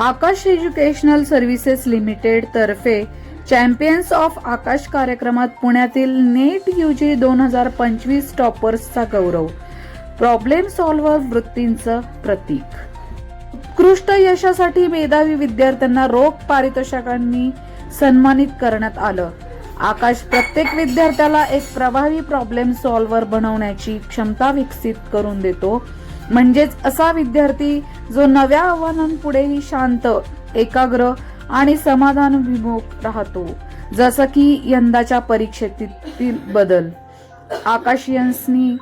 आकाश educational services limited तर्फे champions of Aakash कार्यक्रमात पुण्यातील नेट यू जी दोन हजार पंचवीस टॉपर्सचा गौरव. प्रॉब्लेम सॉल्व्हर वृत्तींचं प्रतीक. उत्कृष्ट यशासाठी मेधावी विद्यार्थ्यांना रोख पारितोषिकांनी सन्मानित करण्यात आलं. आकाश प्रत्येक विद्यार्थ्याला एक प्रभावी प्रॉब्लेम सॉल्व्हर बनवण्याची क्षमता विकसित करून देतो. म्हणजेच असा विद्यार्थी जो नव्या आव्हानांपुढेही शांत एकाग्र आणि समाधान विमुख राहतो. जसं की यंदाच्या परीक्षेतील बदल. आकाशियन्सनी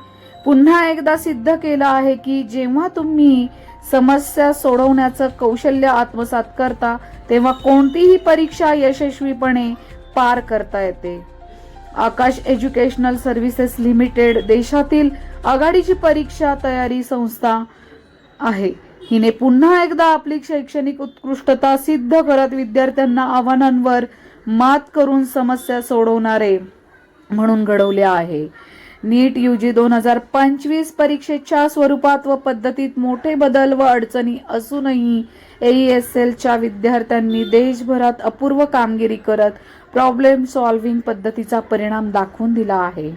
पुन्हा एकदा सिद्ध केलं आहे की जेव्हा तुम्ही समस्या सोडवण्याचं कौशल्य आत्मसात करता तेव्हा कोणतीही परीक्षा यशस्वीपणे पार करता येते. आकाश एज्युकेशनल सर्व्हिसेस लिमिटेड देशातील आघाडीची परीक्षा तयारी संस्था आहे. हिने पुन्हा एकदा आपली शैक्षणिक उत्कृष्टता सिद्ध करत विद्यार्थ्यांना आव्हानांवर मात करून समस्या सोडवणारे म्हणून घडवले आहे. नीट यू जी दोन हजार पंचवीस परीक्षेच्या स्वरूपात व पद्धतीत मोठे बदल व अडचणी असूनही एस च्या विद्यार्थ्यांनी देशभरात अपूर्व कामगिरी करत प्रॉब्लेम सॉल्व्हिंग पद्धतीचा परिणाम दाखवून दिला आहे.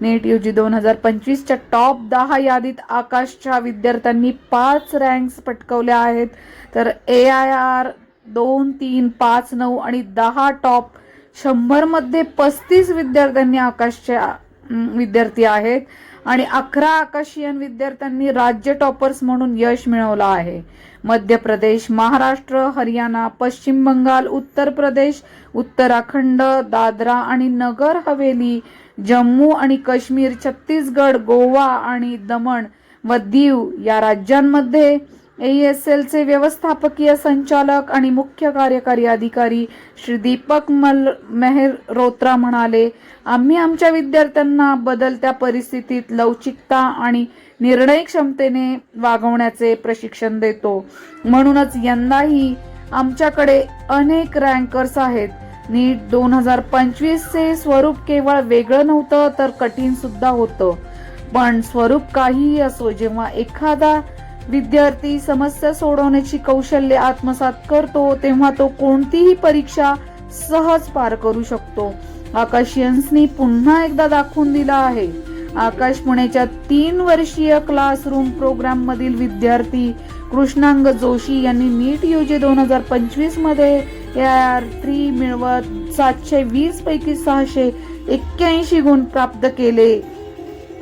नेट यू जी दोन हजार पंचवीसच्या टॉप दहा यादीत आकाशच्या विद्यार्थ्यांनी पाच रँक्स पटकवल्या आहेत. तर ए आय आर दोन तीन पाच नऊ आणि दहा टॉप शंभरमध्ये पस्तीस विद्यार्थ्यांनी आकाशच्या विद्यार्थी आहेत. आणि अकरा आकाशियन विद्यार्थ्यांनी राज्य टॉपर्स म्हणून यश मिळवलं आहे. मध्य प्रदेश महाराष्ट्र हरियाणा पश्चिम बंगाल उत्तर प्रदेश उत्तराखंड दादरा आणि नगर हवेली जम्मू आणि काश्मीर छत्तीसगड गोवा आणि दमण व दीव या राज्यांमध्ये एएसएलचे व्यवस्थापकीय संचालक आणि मुख्य कार्यकारी अधिकारी श्री दीपक मल मेहर रोत्रा म्हणाले आम्ही आमच्या विद्यार्थ्यांना बदलत्या परिस्थितीत लवचिकता आणि निर्णय क्षमतेने वागवण्याचे प्रशिक्षण देतो. म्हणूनच यंदाही आमच्याकडे अनेक रँकर्स आहेत. नीट दोन हजार पंचवीसचे स्वरूप केवळ वेगळं नव्हतं तर कठीण सुद्धा होतं. पण स्वरूप काहीही असो जेव्हा एखादा विद्यार्थी समस्या सोडवण्याची कौशल्य आत्मसात करतो तेव्हा तो कोणतीही परीक्षा सहज पार करू शकतो. आकाशियन्सनी पुन्हा एकदा दाखवून दिला आहे. आकाश पुण्याच्या तीन वर्षीय क्लासरूम प्रोग्राम मधील विद्यार्थी कृष्णांग जोशी यांनी नीट युजी दोन हजार पंचवीसमध्ये ए आय आर थ्री मिळवत सातशे वीस पैकी सहाशे एक्क्याऐंशी गुण प्राप्त केले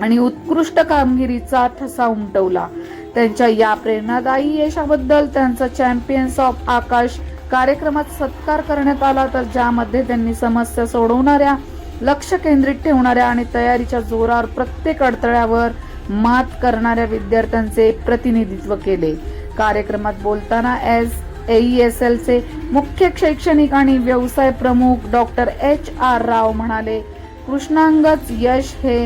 आणि उत्कृष्ट कामगिरीचा ठसा उमटवला. त्यांच्या या प्रेरणादायी यशाबद्दल त्यांचा चॅम्पियन्स ऑफ आकाश कार्यक्रमात सत्कार करण्यात आला. तर ज्यामध्ये त्यांनी समस्या सोडवणाऱ्या लक्ष केंद्रित ठेवणाऱ्या आणि तयारीच्या जोरावर प्रत्येक अडथळ्यावर मात करणाऱ्या विद्यार्थ्यांचे प्रतिनिधित्व केले. कार्यक्रमात बोलताना एस एस एल चे मुख्य शैक्षणिक आणि व्यवसाय प्रमुख डॉक्टर एच आर राव म्हणाले कृष्णांगच यश हे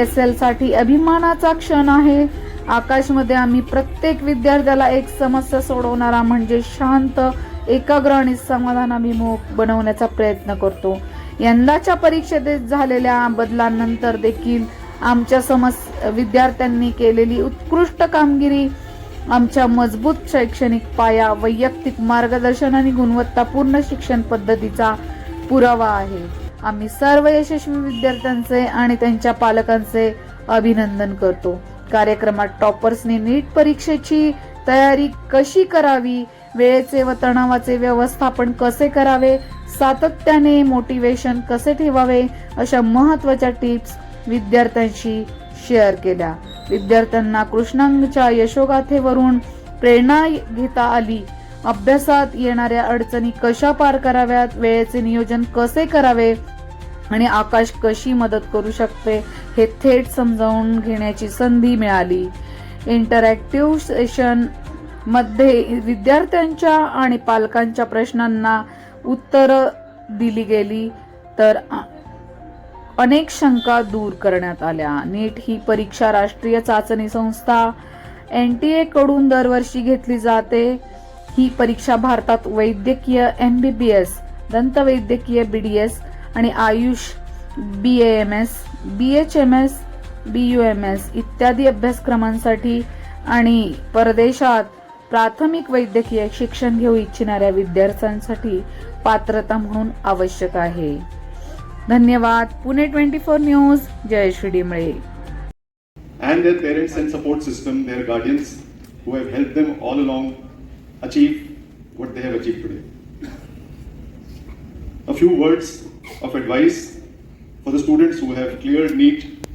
एस एलसाठी अभिमानाचा क्षण आहे. आकाशमध्ये आम्ही प्रत्येक विद्यार्थ्याला एक समस्या सोडवणारा म्हणजे शांत एकाग्र आणि समाधानाभिमुख बनवण्याचा प्रयत्न करतो. यंदाच्या परीक्षेत झालेल्या बदलांनंतर देखील आमच्या समस विद्यार्थ्यांनी केलेली उत्कृष्ट कामगिरी आमच्या मजबूत शैक्षणिक पाया वैयक्तिक मार्गदर्शन आणि गुणवत्तापूर्ण शिक्षण पद्धतीचा पुरावा आहे. आम्ही सर्व यशस्वी विद्यार्थ्यांचे आणि त्यांच्या पालकांचे अभिनंदन करतो. कार्यक्रमात टॉपर्सने नीट परीक्षेची तयारी कशी करावी? वेळेचे व तणावाचे व्यवस्थापन कसे करावे? सातत्याने मोटिवेशन कसे ठेवावे? अशा महत्त्वाच्या टिप्स विद्यार्थ्यांशी शेअर केल्या. विद्यार्थ्यांना कृष्णांगच्या यशोगाथेवरून प्रेरणा घेता आली. अभ्यासात येणाऱ्या अडचणी कशा पार कराव्यात? वेळेचे नियोजन कसे करावे? आणि आकाश कशी मदत करू शकते हे थेट समजावून घेण्याची संधी मिळाली. इंटरॅक्टिव्ह सेशनमध्ये विद्यार्थ्यांच्या आणि पालकांच्या प्रश्नांना उत्तर दिली गेली तर अनेक शंका दूर करण्यात आल्या. नीट ही परीक्षा राष्ट्रीय चाचणी संस्था एन टी ए कडून दरवर्षी घेतली जाते. ही परीक्षा भारतात वैद्यकीय एम बी बी एस दंतवैद्यकीय बी डी एस आणि AYUSH B M S B H M S B U M S इत्यादी अभ्यासक्रमांसाठी आणि परदेशात प्राथमिक वैद्यकीय शिक्षण घेऊ इच्छिणाऱ्या विद्यार्थ्यांसाठी पात्रता म्हणून आवश्यक आहे. धन्यवाद. Pune twenty four news. Jayashree Dimale and their parents and support system, their guardians, who have helped them all along achieve what they have achieved today. A few words of advice for the students who have cleared NEET.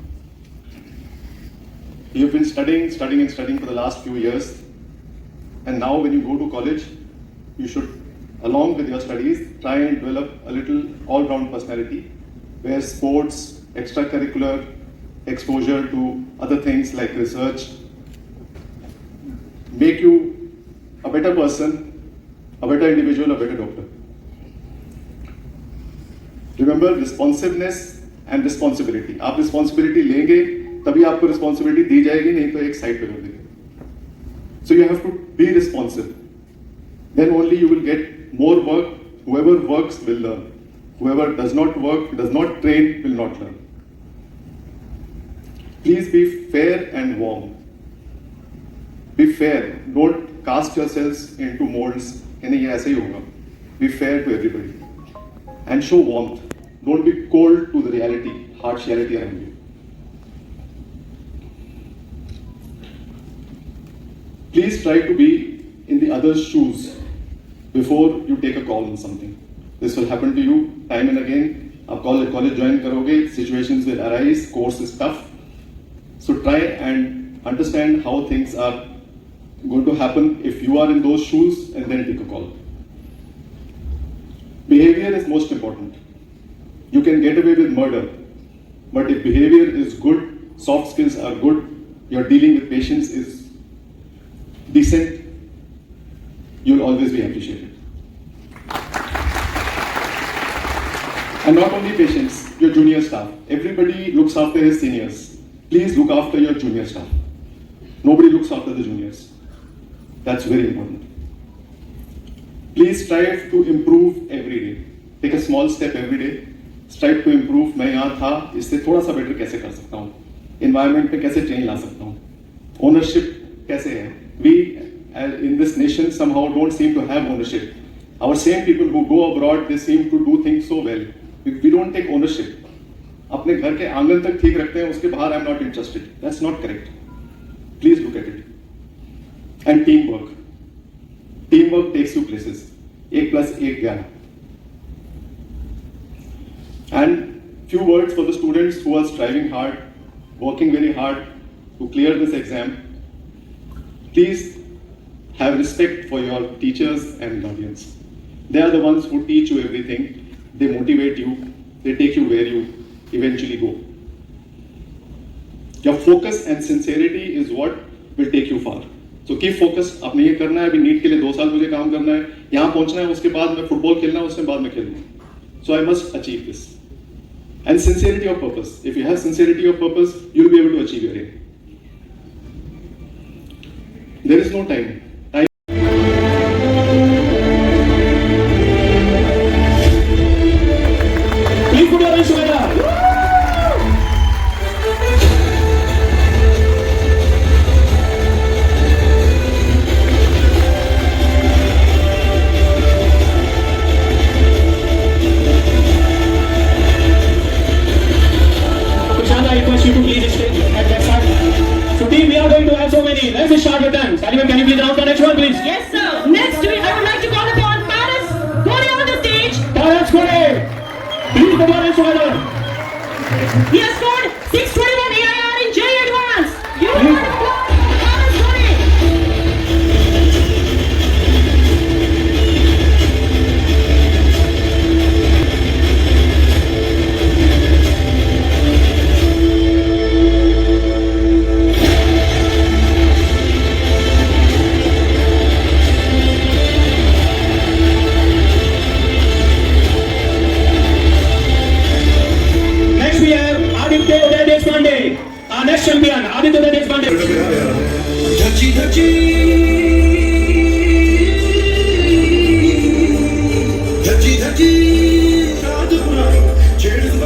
You have been studying, studying, and studying for the last few years, and now when you go to college, you should, along with your studies, try and develop a little all-round personality, where sports, extracurricular exposure to other things like research make you a better person, a better individual, a better doctor. Remember responsiveness and responsibility. आप responsibility लेंगे तभी आपको responsibility दी जाएगी नहीं तो एक side पे कर देंगे So you have to be responsive. Then only you will get more work. Whoever works will learn. Whoever does not work, does not train, will not learn. Please be fair and warm. Be fair. Don't cast yourselves into molds. कि नहीं ये ऐसे ही होगा. Be fair to everybody. And show warmth. Don't be cold to the reality, harsh reality around you. Please try to be in the other's shoes before you take a call on something. This will happen to you time and again. आप college college join करोगे situations will arise, course is tough. So try and understand how things are going to happen if you are in those shoes and then take a call. Behavior is most important. You can get away with murder, but if behavior is good, soft skills are good, your dealing with patients is decent, you'll always be appreciated. And not only patients, your junior staff. Everybody looks after his seniors. Please look after your junior staff. Nobody looks after the juniors. That's very important. Please strive to improve every day take a small step every day strive to improve मैं यहाँ था, इससे थोड़ा सा better कैसे कर सकता हूँ? इन्वायरमेंट पे कैसे चेंज ला सकता हूँ? ओनरशिप कैसे है? We in this nation somehow don't seem to have ownership our same people who go abroad they seem to do thing so well we don't take ownership अपने घर के आँगन तक ठीक रखते हैं, उसके बाहर I am not interested that's not correct please look at it and team work teamwork takes two places A plus A gyan. And few words for the students who are striving hard, working very hard to clear this exam. Please have respect for your teachers and guardians. They are the ones who teach you everything, they motivate you, they take you where you eventually go. Your focus and sincerity is what will take you far. तो की focus आपने ये करना है, अभी नीट के लिए दो साल मुझे काम करना है। यहाँ पहुँचना है, उसके बाद मैं फुटबॉल खेलना है उसके बाद में खेलना so I must achieve this and sincerity of purpose if you have sincerity of purpose you will be able to achieve your aim there is no time going to have so many. Let's just start with them. Saliman, can you please announce the next one, please? Yes, sir. Next, we, I would like to call upon Paris Gori on the stage. Taras Kore. Please your hands together. He has Bagi, Kadı Bagi, Çeriz